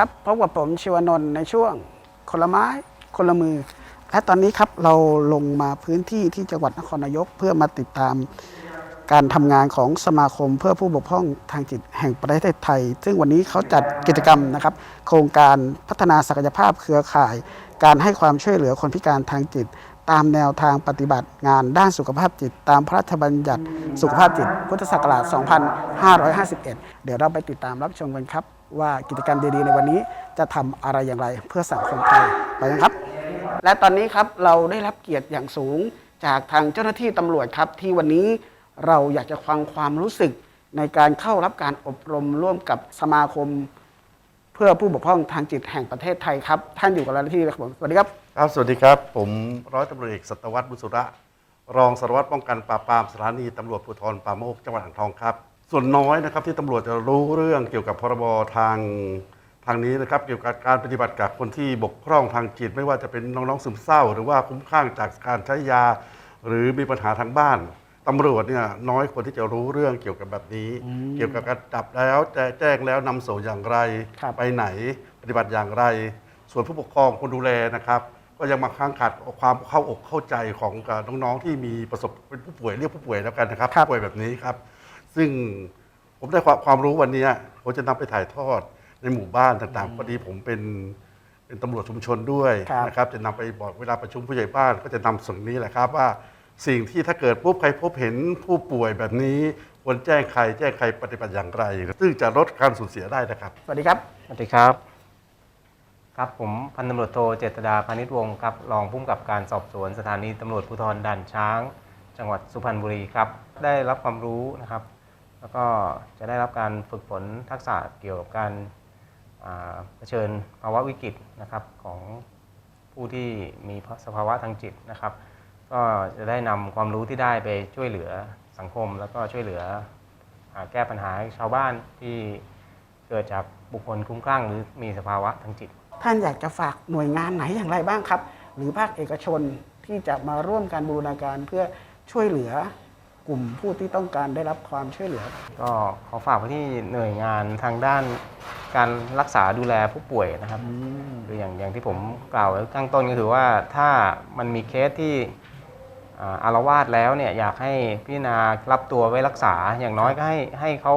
ครับพบกับผมชิวนนท์ในช่วงคนละไม้คนละมือ และตอนนี้ครับเราลงมาพื้นที่ที่จังหวัดนครนายกเพื่อมาติดตามการทำงานของสมาคมเพื่อผู้บกพร่องทางจิตแห่งประเทศไทย ซึ่งวันนี้เขาจัดกิจกรรมนะครับ โครงการพัฒนาศักยภาพเครือข่าย การให้ความช่วยเหลือคนพิการทางจิต ตามแนวทางปฏิบัติงานด้านสุขภาพจิต ตามพระราชบัญญัติสุขภาพจิต พุทธศักราช 2551 เดี๋ยวเราไปติดตามรับชมกันครับ ว่ากิจกรรมดีๆ ในวันนี้จะทำอะไรอย่างไรเพื่อสังคมไทยไปกันครับ และตอนนี้ครับเราได้รับเกียรติอย่างสูงจากทางเจ้าหน้าที่ตำรวจครับ ที่วันนี้เราอยากจะฟังความรู้สึกในการเข้ารับการอบรมร่วมกับสมาคม เพื่อผู้บกพร่องทางจิตแห่งประเทศไทยครับ ท่านอยู่กับเราที่นี่ครับสวัสดีครับครับสวัสดีครับ ผมร้อยตำรวจเอกสัตวัตรบุญสุระรองสารวัตรป้องกันปราบปรามสถานีตำรวจภูธรป่าโมกจังหวัดอ่างทองครับ ส่วนน้อยนะครับที่ตำรวจจะรู้เรื่องเกี่ยวกับพรบทางทางนี้นะครับ เกี่ยวกับการปฏิบัติกับคนที่บกพร่องทางจิต ไม่ว่าจะเป็นน้องๆซึมเศร้า หรือว่าคุ้มข้างจากการใช้ยา หรือมีปัญหาทางบ้านตำรวจเนี่ยน้อยคนที่จะรู้เรื่องเกี่ยวกับแบบนี้ เกี่ยวกับการจับแล้วแจ้แจ้งแล้วนำส่งอย่างไรครับไปไหนปฏิบัติอย่างไร ส่วนผู้ปกครองคนดูแลนะครับ ก็ยังมาค้างขาดความเข้าอกเข้าใจของกับน้องๆที่มีประสบเป็นผู้ป่วยเรียกผู้ป่วยแล้วกันนะครับครับผู้ป่วยแบบนี้ครับ ซึ่งผมได้ความความรู้วันนี้ผมจะนำไปถ่ายทอดในหมู่บ้านต่างๆพอดีผมเป็นเป็นตำรวจชุมชนด้วยครับ นะครับ จะนำไปบอกเวลาประชุมผู้ใหญ่บ้านก็จะนำสิ่งนี้แหละครับว่าสิ่งที่ถ้าเกิดปุ๊บใครพบเห็นผู้ป่วยแบบนี้ควรแจ้งใครแจ้งใครปฏิบัติอย่างไร ซึ่งจะลดการสูญเสียได้นะครับ สวัสดีครับ สวัสดีครับ ครับผมพันตำรวจโทเจษดาพานิชวงศ์ครับรองผู้กำกับการสอบสวนสถานีตำรวจภูธรด่านช้าง จังหวัดสุพรรณบุรีครับ ได้รับความรู้นะครับ แล้วก็จะได้รับการฝึกฝนทักษะเกี่ยวกับการาเผชิญภาวะวิกฤตนะครับของผู้ที่มีสภาวะทางจิตนะครับ ก็จะได้นำความรู้ที่ได้ไปช่วยเหลือสังคม แล้วก็ช่วยเหลืออแก้ปัญหาชาวบ้านที่เกิดจากบุคคลคุ้มคลั่งหรือมีสภาวะทางจิต ท่านอยากจะฝากหน่วยงานไหนอย่างไรบ้างครับ หรือภาคเอกชนที่จะมาร่วมการบูรณาการเพื่อช่วยเหลือ กลุ่มผู้ที่ต้องการได้รับความช่วยเหลือ ก็ขอฝากไปที่หน่วยงานทางด้านการรักษาดูแลผู้ป่วยนะครับคืออย่างอย่างที่ผมกล่าวไว้ข้างต้นก็คือว่าถ้ามันมีเคสที่อ่าอารวาสแล้วเนี่ยอยากให้พิจารณารับตัวไว้รักษาอย่างน้อยก็ให้ให้เขา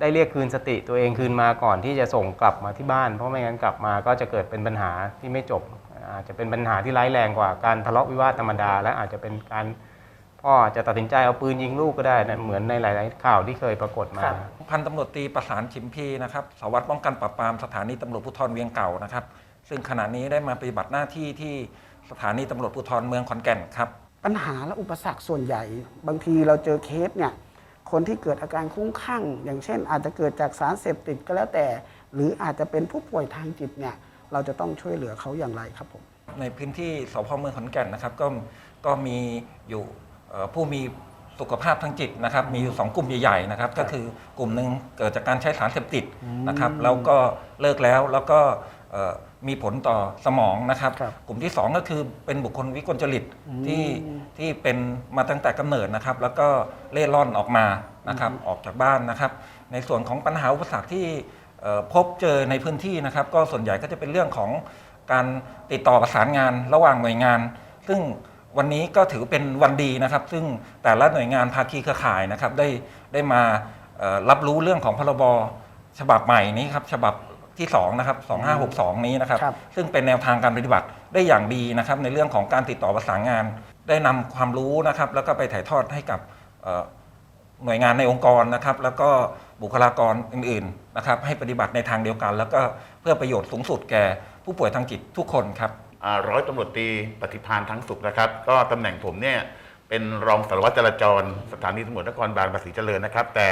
ได้เรียกคืนสติตัวเองคืนมาก่อนที่จะส่งกลับมาที่บ้าน เพราะไม่งั้นกลับมาก็จะเกิดเป็นปัญหาที่ไม่จบ อาจจะเป็นปัญหาที่ร้ายแรงกว่าการทะเลาะวิวาทธรรมดา และอาจจะเป็นการ พ่ออาจจะตัดสินใจเอาปืนยิงลูกก็ได้นะเหมือนในหลาย ๆ ข่าวที่เคยปรากฏมา ครับ พันตำรวจตรีประสานชิมพีนะครับสารวัสดิ์ป้องกันปราบปรามสถานีตำรวจภูธรเวียงเก่านะครับ ซึ่งขณะนี้ได้มาปฏิบัติหน้าที่ที่สถานีตำรวจภูธรเมืองขอนแก่นครับ ปัญหาและอุปสรรคส่วนใหญ่ บางทีเราเจอเคสเนี่ยคนที่เกิดอาการคลุ้มคลั่ง อย่างเช่น อาจจะเกิดจากสารเสพติดก็แล้วแต่ หรืออาจจะเป็นผู้ป่วยทางจิตเนี่ยเราจะต้องช่วยเหลือเขาอย่างไรครับผม ในพื้นที่สพเมืองขอนแก่นนะครับก็ก็มีอยู่เอ่อ ผู้มีสุขภาพทางจิตนะครับมีอยู่สองกลุ่มใหญ่ๆนะครับก็คือกลุ่มหนึ่งเกิดจากการใช้สารเสพติดนะครับแล้วก็เลิกแล้วแล้วก็เอ่อมีผลต่อสมองนะครับครับกลุ่มที่สองก็คือเป็นบุคคลวิกลจริตที่ที่เป็นมาตั้งแต่กำเนิดนะครับ แล้วก็เล่ร่อนออกมานะครับออกจากบ้านนะครับ ในส่วนของปัญหาอุปสรรคที่เอ่อพบเจอในพื้นที่นะครับ ก็ส่วนใหญ่ก็จะเป็นเรื่องของการติดต่อประสานงานระหว่างหน่วยงาน ซึ่ง วันนี้ก็ถือเป็นวันดีนะครับ ซึ่งแต่ละหน่วยงานภาคีเครือข่ายนะครับ ได้ได้มาเอ่อรับรู้เรื่องของพรบฉบับใหม่นี้ครับฉบับที่2นะครับ2562 นี้นะครับครับ ซึ่งเป็นแนวทางการปฏิบัติได้อย่างดีนะครับ ในเรื่องของการติดต่อประสานงาน ได้นำความรู้นะครับ แล้วก็ไปถ่ายทอดให้กับเอ่อหน่วยงานในองค์กรนะครับ แล้วก็บุคลากรอื่นๆนะครับ ให้ปฏิบัติในทางเดียวกัน แล้วก็เพื่อประโยชน์สูงสุดแก่ผู้ป่วยทางจิตทุกคนครับอ่า ร้อยตำรวจตรีปฏิพานทั้งสุขนะครับ ก็ตำแหน่งผมเนี่ยเป็นรองสารวัตรจราจรสถานีตำรวจนครบาลภาษีเจริญนะครับ แต่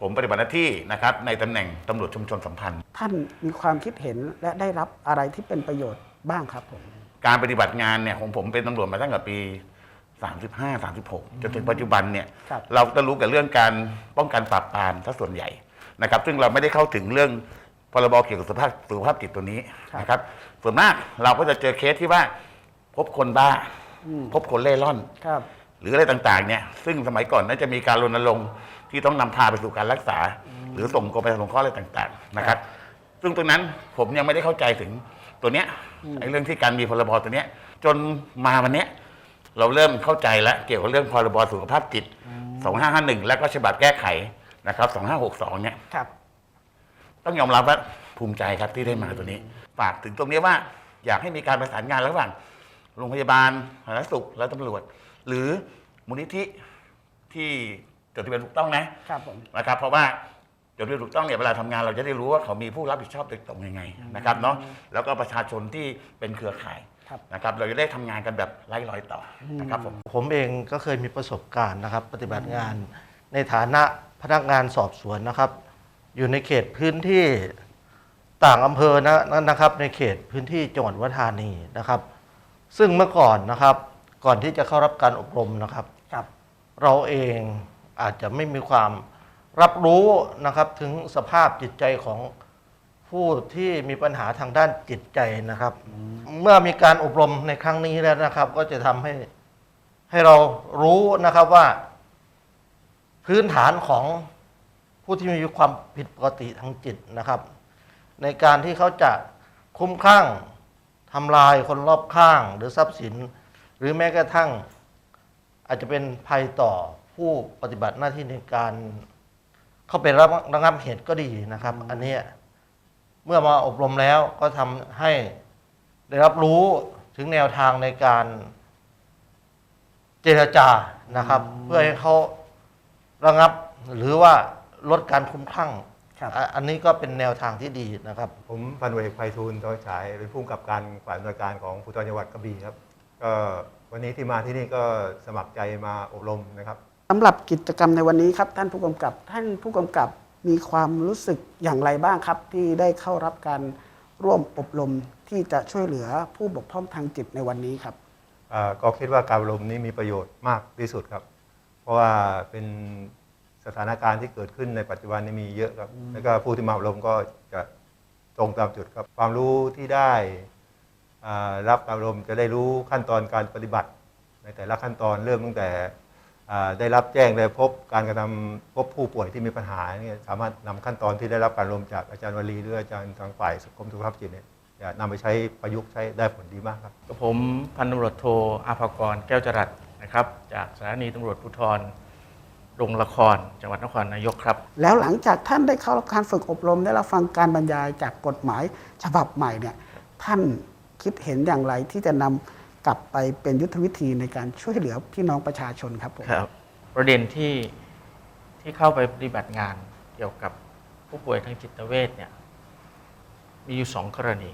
ผมปฏิบัติหน้าที่นะครับในตำแหน่งตำรวจชุมชนสัมพันธ์ ท่านมีความคิดเห็นและได้รับอะไรที่เป็นประโยชน์บ้างครับผมการปฏิบัติงานเนี่ยของผมเป็นตำรวจมาตั้งแต่ปี 35 36 จนถึงปัจจุบันเนี่ยครับเราจะรู้กับเรื่องการป้องกันปราบปรามถ้าส่วนใหญ่นะครับ ซึ่งเราไม่ได้เข้าถึงเรื่อง พรบเกี่ยวกับสุขภาพสุขภาพจิตตัวนี้นะครับ ส่วนมากเราก็จะเจอเคสที่ว่า พบคนบ้า พบคนเล่ร่อน ครับ หรืออะไรต่างๆเนี่ย ซึ่งสมัยก่อนน่าจะมีการรณรงค์ที่ต้องนำพาไปสู่การรักษา หรือส่งกรมประชาสงเคราะห์อะไรต่างๆนะครับ ซึ่งตรงนั้นผมยังไม่ได้เข้าใจถึงตัวเนี้ยไอ้เรื่องที่การมีพรบตัวเนี้ย จนมาวันเนี้ยเราเริ่มเข้าใจแล้วเกี่ยวกับเรื่องพรบสุขภาพจิต 2551 แล้วก็ฉบับแก้ไขนะครับ 2562 เนี่ยครับ ต้องยอมรับว่าภูมิใจครับที่ได้มาตัวนี้ ฝากถึงตรงนี้ว่าอยากให้มีการประสานงานระหว่างโรงพยาบาลสาธารณสุขและตำรวจ หรือมูลนิธิที่จดทะเบียนถูกต้องนะครับผม นะครับ เพราะว่าจดทะเบียนถูกต้องเนี่ยเวลาทำงานเราจะได้รู้ว่าเขามีผู้รับผิดชอบโดยตรงยังไงนะครับเนาะแล้วก็ประชาชนที่เป็นเครือข่ายครับ นะครับ เราจะได้ทำงานกันแบบไร้รอยต่อนะครับผม ผมเองก็เคยมีประสบการณ์นะครับ ปฏิบัติงานในฐานะพนักงานสอบสวนนะครับ อยู่ในเขตพื้นที่ต่างอำเภอนะนะครับ ในเขตพื้นที่จังหวัดวัฒธานีนะครับ ซึ่งเมื่อก่อนนะครับ ก่อนที่จะเข้ารับการอบรมนะครับครับ เราเองอาจจะไม่มีความรับรู้นะครับถึงสภาพจิตใจของผู้ที่มีปัญหาทางด้านจิตใจนะครับ เมื่อมีการอบรมในครั้งนี้แล้วนะครับ ก็จะทำให้ให้เรารู้นะครับว่า พื้นฐานของ ผู้ที่มีความผิดปกติทางจิตนะครับ ในการที่เขาจะคุ้มคลั่งทำลายคนรอบข้างหรือทรัพย์สิน หรือแม้กระทั่ง อาจจะเป็นภัยต่อผู้ปฏิบัติหน้าที่ในการ เข้าไประระงับเหตุก็ดีนะครับ อันนี้เมื่อมาอบรมแล้วก็ทำให้ได้รับรู้ถึงแนวทางในการเจรจานะครับ เพื่อให้เขาระงับหรือว่า ลดการคุ้มคลั่งครับ อะอันนี้ก็เป็นแนวทางที่ดีนะครับ ผมพันตำรวจเอกไพฑูรย์ทองฉายเป็นผู้กำกับการฝ่ายปฏิบัติการของภูธรจังหวัดกระบี่ครับก็วันนี้ที่มาที่นี่ก็สมัครใจมาอบรมนะครับ สำหรับกิจกรรมในวันนี้ครับ ท่านผู้กำกับท่านผู้กำกับมีความรู้สึกอย่างไรบ้างครับ ที่ได้เข้ารับการร่วมอบรมที่จะช่วยเหลือผู้บกพร่องทางจิตในวันนี้ครับอ่าก็คิดว่าการอบรมนี้มีประโยชน์มากที่สุดครับ เพราะว่าเป็น สถานการณ์ที่เกิดขึ้นในปัจจุบันนี้มีเยอะครับ แล้วก็ผู้ที่มาอบรมก็จะตรงตามจุดครับ ความรู้ที่ได้อ่ารับการอบรมจะได้รู้ขั้นตอนการปฏิบัติ ในแต่ละขั้นตอนเริ่มตั้งแต่อ่าได้รับแจ้งได้พบการกระทำพบผู้ป่วยที่มีปัญหาเนี่ยสามารถนำขั้นตอนที่ได้รับการอบรมจากอาจารย์วลีหรืออาจารย์ทางฝ่ายกรมสุขภาพจิตเนี่ยจะนำไปใช้ประยุกต์ใช้ได้ผลดีมากครับกับผมพันตำรวจโทอาภากรแก้วจรัสนะครับ จากสถานีตำรวจภูธร โรงละครจังหวัดนครนายกครับ แล้วหลังจากท่านได้เข้ารับการฝึกอบรม ได้รับฟังการบรรยายจากกฎหมายฉบับใหม่เนี่ยท่านคิดเห็นอย่างไรที่จะนำกลับไปเป็นยุทธวิธีในการช่วยเหลือพี่น้องประชาชนครับผมครับ ประเด็นที่ที่เข้าไปปฏิบัติงานเกี่ยวกับผู้ป่วยทางจิตเวชเนี่ยมีอยู่สองกรณี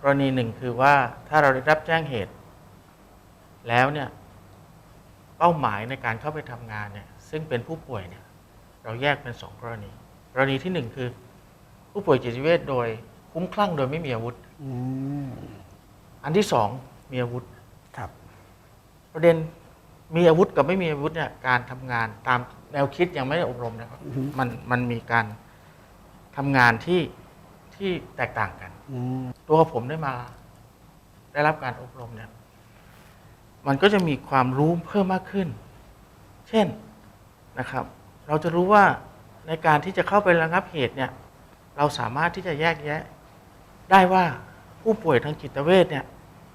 กรณีหนึ่งคือว่าถ้าเราได้รับแจ้งเหตุ แล้วเนี่ยเป้าหมายในการเข้าไปทำงานเนี่ย ซึ่งเป็นผู้ป่วยเนี่ยเราแยกเป็นสองกรณี กรณีที่หนึ่งคือ ผู้ป่วยจิตเวชโดยคุ้มคลั่งโดยไม่มีอาวุธอืมอันที่สองมีอาวุธครับ ประเด็นมีอาวุธกับไม่มีอาวุธเนี่ยการทำงานตามแนวคิดยังไม่ได้อบรมนะครับอือฮึมันมันมีการทำงานที่ที่แตกต่างกันอืมตัวผมได้มา ได้รับการอบรมเนี่ยมันก็จะมีความรู้เพิ่มมากขึ้น เช่น นะครับ เราจะรู้ว่าในการที่จะเข้าไประงับเหตุเนี่ยเราสามารถที่จะแยกแยะ ได้ว่าผู้ป่วยทางจิตเวชเนี่ย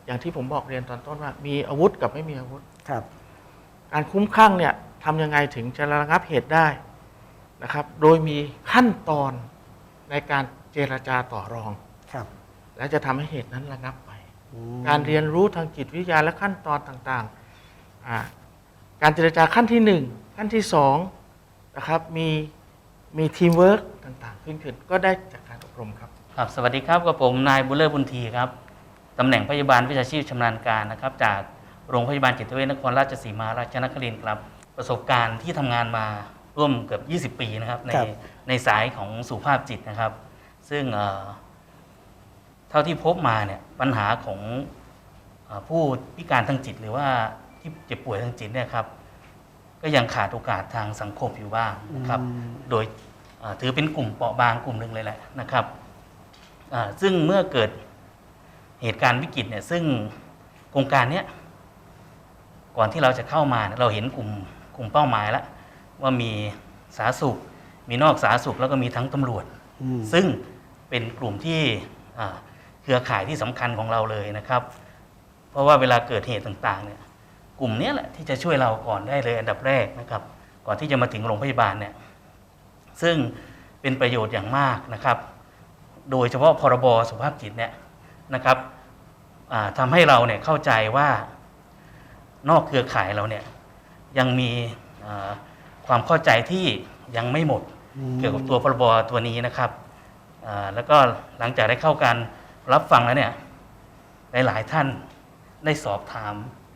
อย่างที่ผมบอกเรียนตอนต้นว่า มีอาวุธกับไม่มีอาวุธ ครับ การคุ้มคลั่งเนี่ยทำยังไงถึงจะระงับเหตุได้นะครับ โดยมีขั้นตอนในการเจรจาต่อรอง ครับ และจะทำให้เหตุนั้นระงับไป อืมการเรียนรู้ทางจิตวิทยาและขั้นตอนต่างๆอ่าการเจรจาขั้นที่หนึ่ง ขั้นที่สองนะครับมีมีทีมเวิร์กต่างๆ ขึ้นขึ้นก็ได้จากการอบรมครับ ครับสวัสดีครับกับผมนายบุญเลิศบุญทีครับตำแหน่งพยาบาลวิชาชีพชำนาญการนะครับ จากโรงพยาบาลจิตเวชนครราชสีมาราชนครินทร์ครับ ประสบการณ์ที่ทำงานมาร่วมเกือบ 20 ปีนะครับ ในครับในสายของสุขภาพจิตนะครับ ซึ่งเอ่อเท่าที่พบมาเนี่ยปัญหาของเออผู้พิการทางจิตหรือว่าที่เจ็บป่วยทางจิตเนี่ยครับ ก็ยังขาดโอกาสทางสังคมอยู่บ้างนะครับ โดยเอ่อถือเป็นกลุ่มเปราะบางกลุ่มหนึ่งเลยแหละนะครับอ่าซึ่งเมื่อเกิดเหตุการณ์วิกฤตเนี่ยซึ่งโครงการเนี้ยก่อนที่เราจะเข้ามาเนี่ยเราเห็นกลุ่มกลุ่มเป้าหมายแล้วว่ามีสาธารณสุข มีนอกสาธารณสุขแล้วก็มีทั้งตำรวจอืมซึ่งเป็นกลุ่มที่อ่าเครือข่ายที่สำคัญของเราเลยนะครับ เพราะว่าเวลาเกิดเหตุต่างๆเนี่ย กลุ่มเนี้ยแหละที่จะช่วยเราก่อนได้เลยอันดับแรกนะครับ ก่อนที่จะมาถึงโรงพยาบาลเนี่ยซึ่งเป็นประโยชน์อย่างมากนะครับ โดยเฉพาะพรบสุขภาพจิตเนี่ยนะครับอ่าทำให้เราเนี่ยเข้าใจว่านอกเครือข่ายเราเนี่ยยังมีอ่าความเข้าใจที่ยังไม่หมดเกี่ยวกับตัวพรบตัวนี้นะครับอ่าแล้วก็หลังจากได้เข้าการรับฟังแล้วเนี่ยหลาย ๆ ท่านได้สอบถามอ่า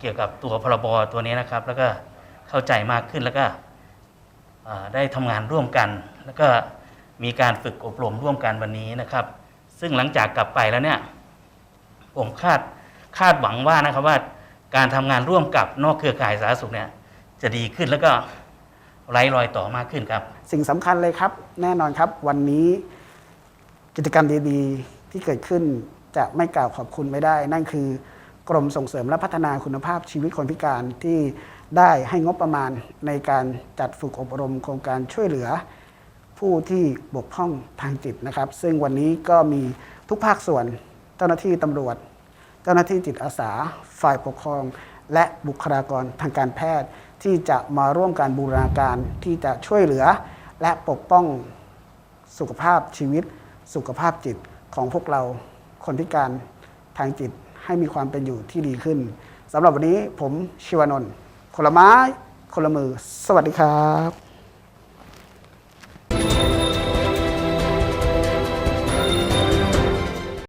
เกี่ยวกับตัวพรบตัวนี้นะครับ แล้วก็เข้าใจมากขึ้นแล้วก็ได้ทำงานร่วมกัน แล้วก็มีการฝึกอบรมร่วมกันวันนี้นะครับ ซึ่งหลังจากกลับไปแล้วเนี่ยผมคาดคาดหวังว่านะครับว่าการทำงานร่วมกับนอกเครือข่ายสาธารณสุขเนี่ยจะดีขึ้นแล้วก็ไร้รอยต่อมากขึ้นครับ สิ่งสำคัญเลยครับ แน่นอนครับ วันนี้กิจกรรมดีๆ ที่เกิดขึ้นจะไม่กล่าวขอบคุณไม่ได้ นั่นคือ กรมส่งเสริมและพัฒนาคุณภาพชีวิตคนพิการที่ได้ให้งบประมาณในการจัดฝึกอบรมโครงการช่วยเหลือ ผู้ที่บกพร่องทางจิตนะครับ ซึ่งวันนี้ก็มีทุกภาคส่วนเจ้าหน้าที่ตำรวจ เจ้าหน้าที่จิตอาสา ฝ่ายปกครอง และบุคลากรทางการแพทย์ ที่จะมาร่วมการบูรณาการที่จะช่วยเหลือ และปกป้องสุขภาพชีวิต สุขภาพจิตของพวกเราคนพิการทางจิต ให้มีความเป็นอยู่ที่ดีขึ้นสำหรับวันนี้ผมชิวานนท์คนละไม้คนละมือ สวัสดีครับ